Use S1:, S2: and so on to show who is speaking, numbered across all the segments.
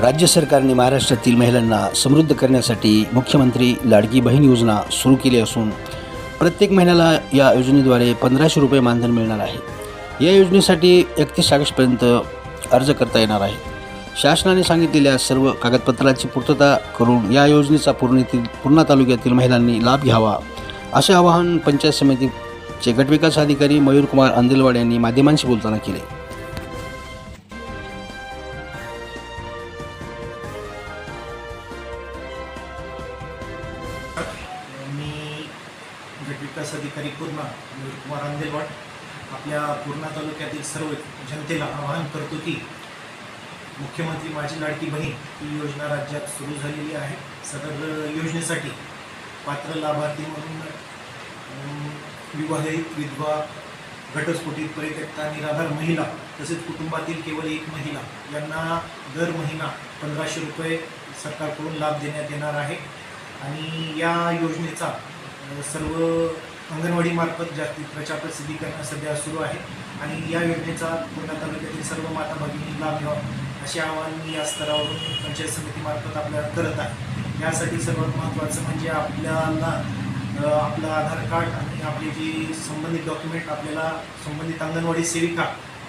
S1: राज्य सरकारने महाराष्ट्रातील महिलांना समृद्ध करण्यासाठी मुख्यमंत्री लाडकी बहीण योजना सुरू केली असून प्रत्येक महिन्याला या योजनेद्वारे पंधराशे रुपये मानधन मिळणार आहे. या योजनेसाठी एकतीस ऑगस्टपर्यंत अर्ज करता येणार आहे. शासनाने सांगितलेल्या सर्व कागदपत्रांची पूर्तता करून या योजनेचा पूर्णेतील पूर्णा तालुक्यातील महिलांनी लाभ घ्यावा असे आवाहन पंचायत समितीचे गटविकास अधिकारी मयूरकुमार अंदेलवाड यांनी माध्यमांशी बोलताना केले.
S2: विकास अधिकारी पूर्णा म्हणजे कुमार अंदेलवाड आपल्या पूर्णा तालुक्यातील सर्व जनतेला आवाहन करतो की मुख्यमंत्री माझी लाडकी बहीण ही योजना राज्यात सुरू झालेली आहे. सदर योजनेसाठी पात्र लाभार्थी म्हणून विवाहित विधवा घटस्फोटीत परित्यक्ता निराधार महिला तसेच कुटुंबातील केवळ एक महिला यांना दर महिना पंधराशे रुपये सरकारकडून लाभ देण्यात येणार आहे. आणि या योजनेचा सर्व अंगणवाडीमार्फत जास्तीत प्रचार प्रसिद्धी करणं सध्या सुरू आहे. आणि या योजनेचा पूर्ण तालुक्यातील सर्व माता भगिनी लाभ घ्यावा असे आवाहन मी या स्तरावरून पंचायत समितीमार्फत आपल्याला करत आहे. यासाठी सर्वात महत्त्वाचं म्हणजे आपल्याला आपलं आधार कार्ड आणि आपले जे संबंधित डॉक्युमेंट आपल्याला संबंधित अंगणवाडी सेविका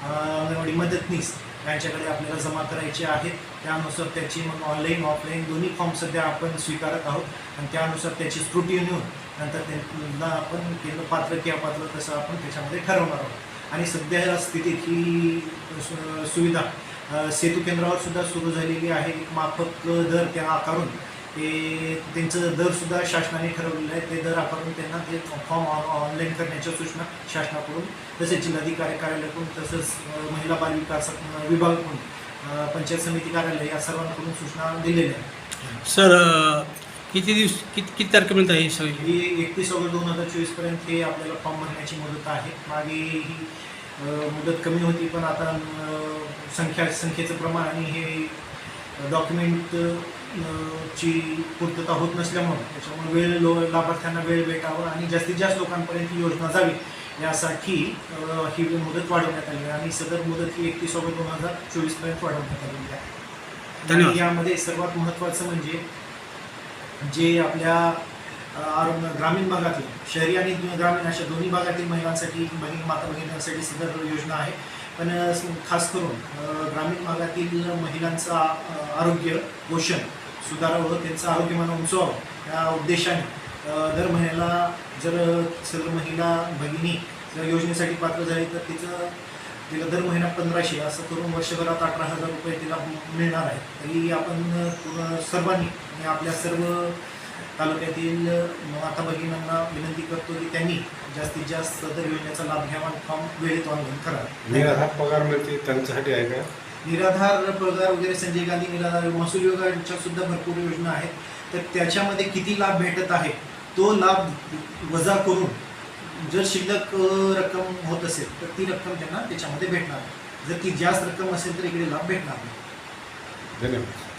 S2: अंगणवाडी मदतनीस यांच्याकडे आपल्याला जमा करायचे आहेत. त्यानुसार त्याची मग ऑनलाईन ऑफलाईन दोन्ही फॉर्म सध्या आपण स्वीकारत आहोत. आणि त्यानुसार त्याची त्रुटी नेऊन नंतर त्यांना आपण केलं पात्र की अपात्र तसं आपण त्याच्यामध्ये ठरवणार आहोत. आणि सध्या स्थितीत ही सु- सुविधा सेतू केंद्रावर सुद्धा सुरू झालेली आहे. एक माफक दर त्या आकारून ते त्यांचं दरसुद्धा शासनाने ठरवलेलं आहे ते दर आकारून त्यांना ते फॉर्म ऑनलाईन करण्याच्या सूचना शासनाकडून तसेच जिल्हाधिकारी कार्यालयाकडून तसंच महिला बाल विकास विभागाकडून पंचायत समिती कार्यालय या सर्वांकडून सूचना दिलेल्या आहेत.
S3: सर किती दिवस किती किती तारखेपर्यंत आहे सगळी?
S2: ही एकतीस ऑगस्ट दोन हजार चोवीसपर्यंत हे आपल्याला फॉर्म भरण्याची मुदत आहे. मागे ही मुदत कमी होती पण आता संख्या संख्येचं प्रमाण आणि हे डॉक्युमेंट ची पूर्तता होत नसल्यामुळे त्याच्यामुळे वेळ लो लाभार्थ्यांना वेळ भेटावा आणि जास्तीत जास्त लोकांपर्यंत ही योजना जावी यासाठी ही मुदत वाढवण्यात आली आहे आणि सदर मुदत ही एकतीस ऑगस्ट दोन हजार चोवीसपर्यंत वाढवण्यात आलेली आहे. आणि यामध्ये सर्वात महत्त्वाचं म्हणजे जे आपल्या ग्रामीण भागातील शहरी आणि ग्रामीण अशा दोन्ही भागातील महिलांसाठी बहीण माता भगिनींसाठी सदर योजना आहे पण खास करून ग्रामीण भागातील महिलांचं आरोग्य पोषण सुधारावं त्यांचं आरोग्यमान उंचवावं या उद्देशाने दर महिन्याला जर सर्व महिला भगिनी जर योजनेसाठी पात्र झाली तर तिचं तिला दर महिना पंधराशे असं करून वर्षभरात अठरा हजार रुपये तिला मिळणार आहे. तरी आपण सर्वांनी आणि आपल्या सर्व तालुक्यातील माता भगिनींना विनंती करतो की त्यांनी जास्तीत जास्त दर योजनेचा लाभ घ्यावा आणि फॉर्म वेळेत ऑनलाईन करावा.
S4: पगार मिळते त्यांच्यासाठी आहे का?
S2: निराधार पगार वगैरे संजय गांधी निराधार महसूल विभागाच्या सुद्धा भरपूर योजना आहेत. तर त्याच्यामध्ये किती लाभ भेटत आहे तो लाभ वजा करून जर शिल्लक रक्कम होत असेल तर ती रक्कम त्यांना त्याच्यामध्ये भेटणार. जर ती जास्त रक्कम असेल तर इकडे लाभ भेटणार नाही.
S4: धन्यवाद.